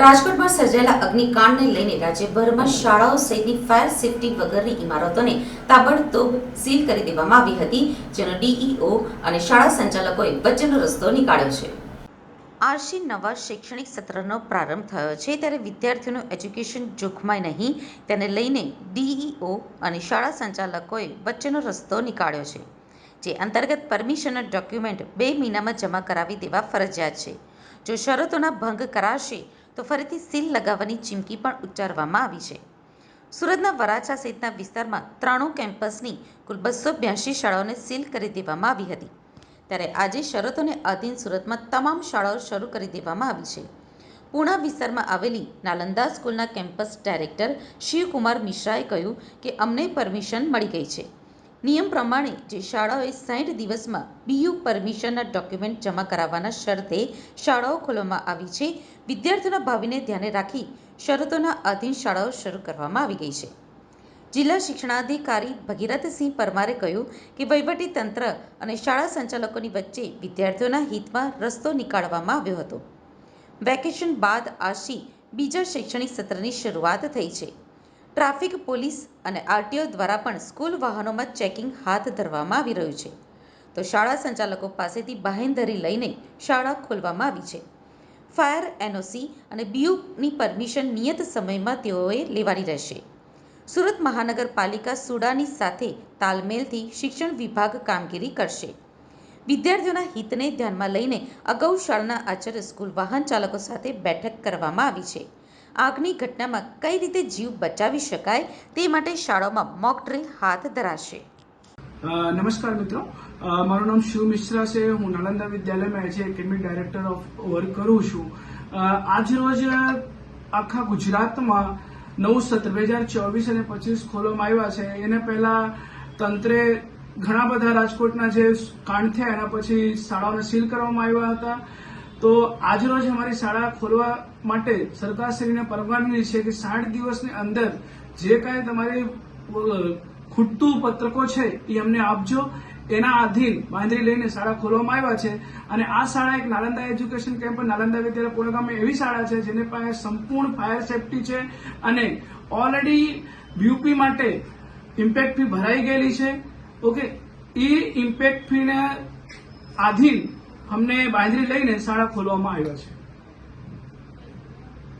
રાજકોટમાં સર્જાયેલા અગ્નિકાંડને લઈને રાજ્યભરમાં શાળાઓ સહિતની ફાયર સેફટી વગરની ઇમારતોને તાબડતોબ સીલ કરી દેવામાં આવી હતી, જેનો ડીઈઓ અને શાળા સંચાલકોએ વચ્ચેનો રસ્તો નીકાળ્યો છે. આરસી નવા શૈક્ષણિક સત્રનો પ્રારંભ થયો છે ત્યારે વિદ્યાર્થીઓનું એજ્યુકેશન જોખમાય નહીં, તેને લઈને ડીઈઓ અને શાળા સંચાલકોએ વચ્ચેનો રસ્તો નીકાળ્યો છે, જે અંતર્ગત પરમિશનના ડોક્યુમેન્ટ બે મહિનામાં જમા કરાવી દેવા ફરજિયાત છે. જો શરતોના ભંગ કરાશે તો ફરીથી સીલ લગાવવાની ચીમકી પણ ઉચ્ચારવામાં આવી છે. સુરતના વરાછા સહિતના વિસ્તારમાં ત્રાણું કેમ્પસની કુલ બસો બ્યાસી શાળાઓને સીલ કરી દેવામાં આવી હતી. ત્યારે આજે શરતોને આધીન સુરતમાં તમામ શાળાઓ શરૂ કરી દેવામાં આવી છે. પૂણા વિસ્તારમાં આવેલી નાલંદા સ્કૂલના કેમ્પસ ડાયરેક્ટર શિવકુમાર મિશ્રાએ કહ્યું કે અમને પરમિશન મળી ગઈ છે. નિયમ પ્રમાણે જે શાળાઓએ સાઠ દિવસમાં બીયુ પરમિશનના ડોક્યુમેન્ટ જમા કરાવવાના શરતે શાળાઓ ખોલવામાં આવી છે. વિદ્યાર્થીઓના ભાવિને ધ્યાને રાખી શરતોના આધીન શાળાઓ શરૂ કરવામાં આવી ગઈ છે. જિલ્લા શિક્ષણાધિકારી ભગીરથસિંહ પરમારે કહ્યું કે વહીવટી તંત્ર અને શાળા સંચાલકોની વચ્ચે વિદ્યાર્થીઓના હિતમાં રસ્તો નીકાળવામાં આવ્યો હતો. વેકેશન બાદ આશી બીજા શૈક્ષણિક સત્રની શરૂઆત થઈ છે. ટ્રાફિક પોલીસ અને આરટીઓ દ્વારા પણ સ્કૂલ વાહનોમાં ચેકિંગ હાથ ધરવામાં આવી રહ્યું છે. તો શાળા સંચાલકો પાસેથી બાહેંધરી લઈને શાળા ખોલવામાં આવી છે. ફાયર એનઓસી અને બીયુની પરમિશન નિયત સમયમાં તેઓએ લેવાની રહેશે. સુરત મહાનગરપાલિકા સુડાની સાથે તાલમેલથી શિક્ષણ વિભાગ કામગીરી કરશે. વિદ્યાર્થીઓના હિતને ધ્યાનમાં લઈને અગાઉ શાળાના આચાર્ય સ્કૂલ વાહન ચાલકો સાથે બેઠક કરવામાં આવી છે. આગની ઘટનામાં કઈ રીતે જીવ બચાવી શકાય તે માટે શાળાઓમાં મોક ડ્રિલ હાથ ધરાશે. નમસ્કાર મિત્રો. મારું નામ શિવ મિશ્રા છે. હું નાલંદા વિદ્યાલયમાં as academic director of work કરું છું. આજ રોજ આખા ગુજરાતમાં નવ સત્ર બે હજાર ચોવીસ અને પચીસ ખોલવામાં આવ્યા છે. એને પહેલા તંત્રે ઘણા બધા રાજકોટના જે કાંડ થયા એના પછી શાળાઓને સીલ કરવામાં આવ્યા હતા. તો આજરોજ અમારી શાળા ખોલવા માટે સરકારશ્રીને પરવાનગી છે કે સાઠ દિવસની અંદર જે કાંઈ તમારી ખૂટતું પત્રકો છે એ અમને આપજો. એના આધીન બાંધરી લઈને શાળા ખોલવામાં આવ્યા છે. અને આ શાળા એક નાલંદા એજ્યુકેશન કેમ્પ, નાલંદા વિદ્યાલય પૂર્ણગામ એવી શાળા છે જેની પાસે સંપૂર્ણ ફાયર સેફટી છે અને ઓલરેડી બ્યુપી માટે ઇમ્પેક્ટ ફી ભરાઈ ગયેલી છે. ઓકે, એ ઇમ્પેક્ટ ફીને આધીન અમને બાંધરી લઈને શાળા ખોલવામાં આવ્યા છે.